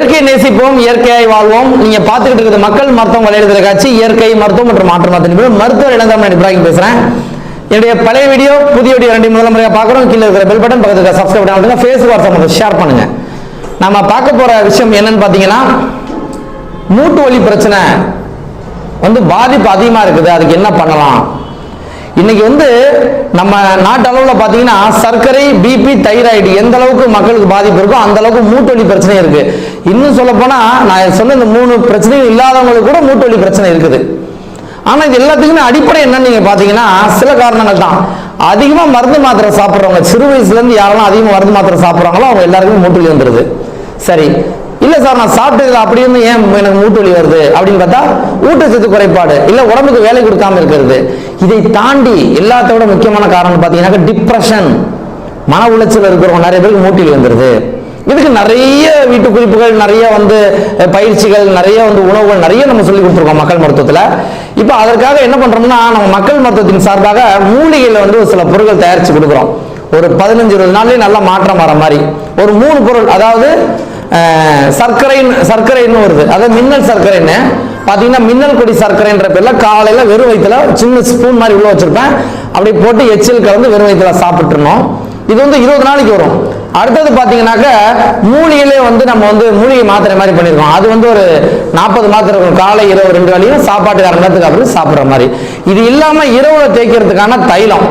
இயற்கையை நேசிப்போம் இயற்கையாய் வாழ்வோம். நீங்க பார்த்துக்கிட்டு இருக்கிறது மக்கள் மருத்துவம் விளையாடுற காட்சி இயற்கை மருத்துவம் மற்றும் மாற்று மருத்துவ நிபுணர் மருத்துவர் இளந்தாமன் இப்ராஹிம் பேசுறேன். என்னுடைய பழைய வீடியோ புதிய வீடியோ ரெண்டு முதல் முறையாக பார்க்குறோம் கீழே இருக்கிற பெல் பட்டன் பக்கத்தில் சப்ஸ்கிரைப் பண்ணுங்க ஃபேஸ் வாட்ஸ்அப் ஷேர் பண்ணுங்க. நம்ம பார்க்க போற விஷயம் என்னன்னு பார்த்தீங்கன்னா மூட்டு வலி பிரச்சனை வந்து பாதிப்பு அதிகமாக இருக்குது. அதுக்கு என்ன பண்ணலாம்? இன்னைக்கு வந்து நம்ம நாட்டளவில் பார்த்தீங்கன்னா சர்க்கரை பிபி தைராய்டு எந்த அளவுக்கு மக்களுக்கு பாதிப்பு இருக்கோ அந்த அளவுக்கு மூட்டு வலி பிரச்சனை இருக்கு. இன்னும் சொல்ல நான் சொன்ன இந்த மூணு பிரச்சனையும் இல்லாதவங்களுக்கு கூட மூட்டு வலி பிரச்சனை இருக்குது. ஆனா இது எல்லாத்துக்குமே அடிப்படை என்னன்னு நீங்க பாத்தீங்கன்னா சில காரணங்கள் தான். அதிகமா மருந்து மாத்திரை சாப்பிட்றவங்க சிறு வயசுல இருந்து யாரெல்லாம் அதிகமா மருந்து மாத்திரை சாப்பிட்றாங்களோ அவங்க எல்லாருக்குமே மூட்டு வலி வந்துருது. சரி. இல்ல சார் நான் சாப்பிட்டது அப்படி இருந்து ஏன் எனக்கு மூட்டு வலி வருது? அப்படின்னு பார்த்தா ஊட்டச்சத்து குறைபாடு இல்ல உடம்புக்கு வேலை கொடுக்காம இருக்கிறது. இதை தாண்டி எல்லாத்தோட முக்கியமான காரணம் பார்த்தீங்கன்னாக்கா டிப்ரெஷன் மன உளைச்சல் இருக்கிறவங்க நிறைய பேருக்கு மூட்டில் வலி வந்துருது இதுக்கு நிறைய வீட்டு குறிப்புகள் நிறைய வந்து பயிற்சிகள் நிறைய வந்து உணவுகள் நிறைய நம்ம சொல்லி கொடுத்துருக்கோம் மக்கள் மருத்துவத்தில். இப்போ அதற்காக என்ன பண்றோம்னா நம்ம மக்கள் மருத்துவத்தின் சார்பாக மூலிகையில் வந்து ஒரு சில பொருட்கள் தயாரிச்சு கொடுக்குறோம். ஒரு பதினஞ்சு இருபது நாள்லேயே நல்லா மாற்றம் வர மாதிரி. ஒரு மூணு பொருள் அதாவது சர்க்கரைன்னு சர்க்கரைன்னு வருது. அதாவது மின்னல் சர்க்கரைன்னு. பார்த்தீங்கன்னா மின்னல் கொடி சர்க்கரைன்ற பேரில் காலையில் வெறும் வயிற்றுல சின்ன ஸ்பூன் மாதிரி உள்ள வச்சுருப்பேன். அப்படி போட்டு எச்சில் கலந்து வெறும் வயிற்றுல சாப்பிட்டுருணும் இது வந்து இருபது நாளைக்கு வரும். அடுத்தது பார்த்தீங்கன்னாக்க மூலிகையிலே வந்து நம்ம வந்து மூலிகை மாத்திரை மாதிரி பண்ணியிருக்கோம் அது வந்து ஒரு நாற்பது மாத்திரை இருக்கும். காலை இரவு ரெண்டு வேலையும் சாப்பாட்டு அரை நேரத்துக்கு அப்புறம் சாப்பிட்ற மாதிரி. இது இல்லாமல் இரவில் தேய்க்கிறதுக்கான தைலம்.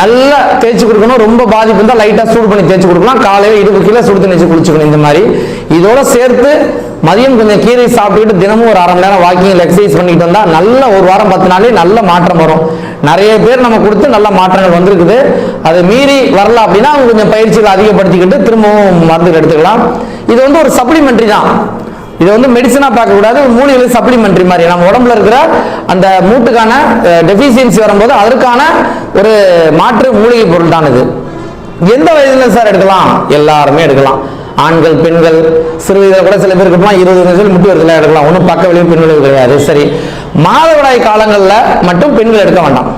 நல்லா தேய்ச்சி கொடுக்கணும். ரொம்ப பாதிப்பு இருந்தால் லைட்டாக சூடு பண்ணி தேய்ச்சி கொடுக்கலாம். காலையில் இடுப்பு கீழே சுடு தண்ணி வச்சு குளிச்சுக்கணும் இந்த மாதிரி. இதோட சேர்த்து மதியம் கொஞ்சம் கீரை சாப்பிட்டுட்டு தினமும் ஒரு அரை மணி நேரம் வாக்கிங் எக்ஸசைஸ் பண்ணிட்டு வந்தால் நல்ல ஒரு வாரம் பத்து நாளே நல்ல மாற்றம் வரும். நிறைய பேர் நம்ம கொடுத்து நல்ல மாற்றங்கள் வந்திருக்குது. அதை மீறி வரல அப்படின்னா அவங்க கொஞ்சம் பயிற்சிகளை அதிகப்படுத்திக்கிட்டு திரும்பவும் மருந்துகள் எடுத்துக்கலாம். இது வந்து ஒரு சப்ளிமெண்ட்ரி தான். இது வந்து மெடிசனாக பார்க்கக்கூடாது மூலிகை சப்ளிமெண்ட்ரி மாதிரி. நம்ம உடம்புல இருக்கிற அந்த மூட்டுக்கான டெஃபிஷியன்சி வரும்போது அதற்கான ஒரு மாற்று மூலிகை பொருள் தான் இது. எந்த வயதுல சார் எடுக்கலாம்? எல்லாருமே எடுக்கலாம். ஆண்கள் பெண்கள் சிறு வயதில் கூட சில பேருக்கு இருக்கலாம் இருபது வயசுல முட்டு வயதுல எடுக்கலாம். ஒன்றும் பக்க விளைவு பின் விளைவு கிடையாது. சரி மாதவிடாய் காலங்களில் மட்டும் பெண்கள் எடுக்க வேண்டாம்.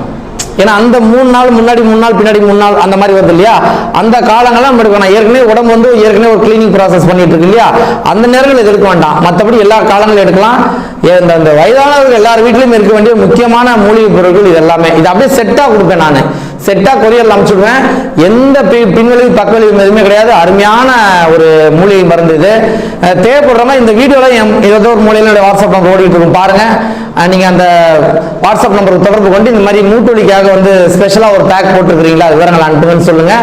ஏன்னா அந்த மூணு நாள் முன்னாடி மூணு நாள் பின்னாடி மூணு நாள் அந்த மாதிரி வருது இல்லையா? அந்த காலங்கள்லாம் நம்ம எடுக்கணும். ஏற்கனவே உடம்பு வந்து ஏற்கனவே ஒரு கிளீனிங் ப்ராசஸ் பண்ணிட்டு இருக்கு இல்லையா? அந்த நேரங்கள் இது எடுக்க வேண்டாம். மற்றபடி எல்லா காலங்களும் எடுக்கலாம். இந்த அந்த வயதானவர்கள் எல்லார் வீட்லையும் இருக்க வேண்டிய முக்கியமான மூலிகை பொருட்கள் இது எல்லாமே. இது அப்படியே செட்டாக கொடுப்பேன் நான். செட்டாக கொரியரில் அனுப்பிச்சுடுவேன் எந்த பி- பின்விளைவு பக்கவிளைவு எதுவுமே கிடையாது. அருமையான ஒரு மூலிகை மருந்து இது. அஹ் இந்த வீடியோவில் என் ஏதோ ஒரு மூலையில வாட்ஸ்அப் நம்பர் ஓடிட்டு இருக்கும். பாருங்க. நீங்கள் அந்த வாட்ஸ்அப் நம்பருக்கு தொடர்பு கொண்டு இந்த மாதிரி மூட்டலிக்காக வந்து ஸ்பெஷலா ஒரு பேக் போட்டுருக்கிறீங்களா? அது விவரங்கள் அனுப்புங்கன்னு சொல்லுங்க.